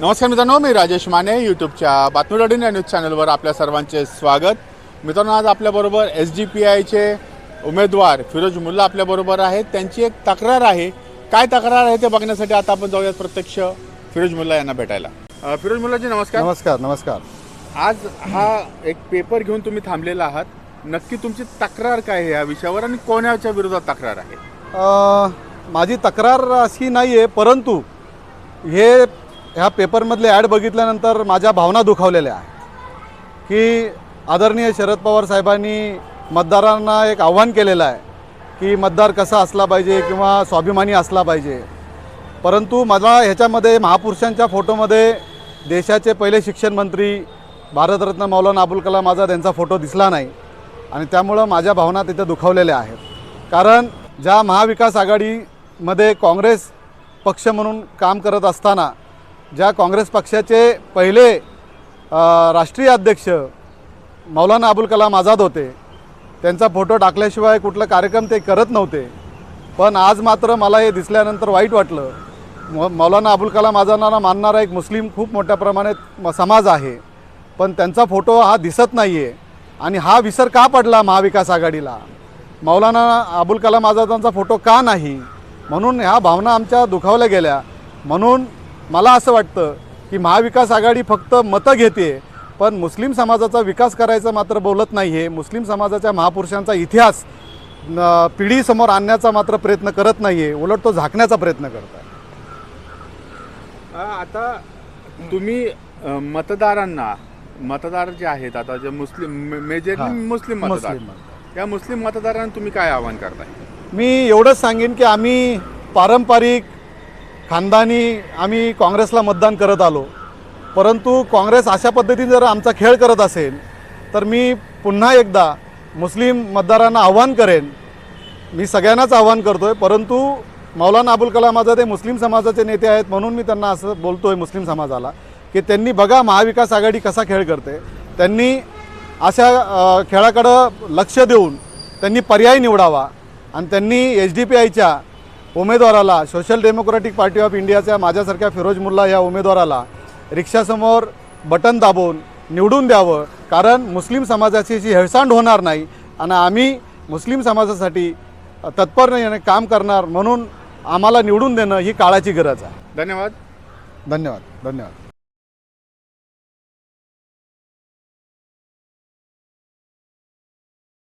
नमस्कार मित्रांनो मी राजेश माने यूट्यूबच्या बातमीवाडी या न्यूज चॅनलवर आपल्या सर्वांचे स्वागत. मित्रांनो आज आपल्याबरोबर एस डी पी आयचे उमेदवार फिरोज मुल्ला आपल्याबरोबर आहेत. त्यांची एक तक्रार आहे. काय तक्रार आहे ते बघण्यासाठी आता आपण जाऊयात प्रत्यक्ष फिरोज मुल्ला यांना भेटायला. अ, फिरोज मुल्लाजी नमस्कार. नमस्कार नमस्कार. आज हा एक पेपर घेऊन तुम्ही थांबलेला आहात. नक्की तुमची तक्रार काय आहे या विषयावर आणि कोणाच्या विरोधात तक्रार आहे? अ, माझी तक्रार अशी नाही आहे परंतु हे ह्या पेपरमधले ॲड बघितल्यानंतर माझ्या भावना दुखावलेल्या आहेत. की आदरणीय शरद पवार साहेबांनी मतदारांना एक आव्हान केलेलं आहे की मतदार कसा असला पाहिजे किंवा स्वाभिमानी असला पाहिजे. परंतु मला ह्याच्यामध्ये महापुरुषांच्या फोटोमध्ये देशाचे पहिले शिक्षण मंत्री भारतरत्न मौलाना अबुल कलाम आझाद यांचा फोटो दिसला नाही आणि त्यामुळं माझ्या भावना तिथे दुखावलेल्या आहेत. कारण ज्या महाविकास आघाडीमध्ये काँग्रेस पक्ष म्हणून काम करत असताना ज्या काँग्रेस पक्षाचे पहिले राष्ट्रीय अध्यक्ष मौलाना अबुल कलाम आझाद होते त्यांचा फोटो टाकल्याशिवाय कुठला कार्यक्रम ते करत नव्हते. पण आज मात्र मला हे दिसल्यानंतर वाईट वाटलं. म मौलाना अबुल कलाम आझादांना मानणारा एक मुस्लिम खूप मोठ्या प्रमाणात समाज आहे. पण त्यांचा फोटो हा दिसत नाही आहे आणि हा विसर का पडला महाविकास आघाडीला? मौलाना अबुल कलाम आझादांचा फोटो का नाही? म्हणून ह्या भावना आमच्या दुखावल्या गेल्या. म्हणून मला असं वाटतं की महाविकास आघाडी फक्त मतं घेते पण मुस्लिम समाजाचा विकास करायचा मात्र बोलत नाही आहे मुस्लिम समाजाच्या महापुरुषांचा इतिहास पिढीसमोर आणण्याचा मात्र प्रयत्न करत नाही आहे उलट तो झाकण्याचा प्रयत्न करत आहे. आता तुम्ही मतदारांना मतदार जे आहेत आता जे मुस्लिम मेजरली मुस्लिम मतदार. मुस्लिम मतदार. या मुस्लिम मतदारांना तुम्ही काय आवाहन करताय? मी एवढंच सांगेन की आम्ही पारंपरिक खानदानी आम्ही काँग्रेसला मतदान करत आलो. परंतु काँग्रेस अशा पद्धतीने जर आमचा खेळ करत असेल तर मी पुन्हा एकदा मुस्लिम मतदारांना आव्हान करेन. मी सगळ्यांनाच आव्हान आहे परंतु मौलाना अबुल कलाम आझाद हे मुस्लिम समाजाचे नेते आहेत म्हणून मी त्यांना असं बोलतो आहे मुस्लिम समाजाला की त्यांनी बघा महाविकास आघाडी कसा खेळ करते. त्यांनी अशा खेळाकडं लक्ष देऊन त्यांनी पर्याय निवडावा. आणि त्यांनी एच डी पी आयच्या उमेदवाराला सोशल डेमोक्रॅटिक पार्टी ऑफ इंडियाच्या माझ्यासारख्या फिरोज मुल्ला या उमेदवाराला रिक्षासमोर बटन दाबून निवडून द्यावं कारण मुस्लिम समाजाची अशी हेळसांड होणार नाही आणि आम्ही मुस्लिम समाजासाठी तत्परतेने काम करणार म्हणून आम्हाला निवडून देणं ही काळाची गरज आहे. धन्यवाद. धन्यवाद धन्यवाद.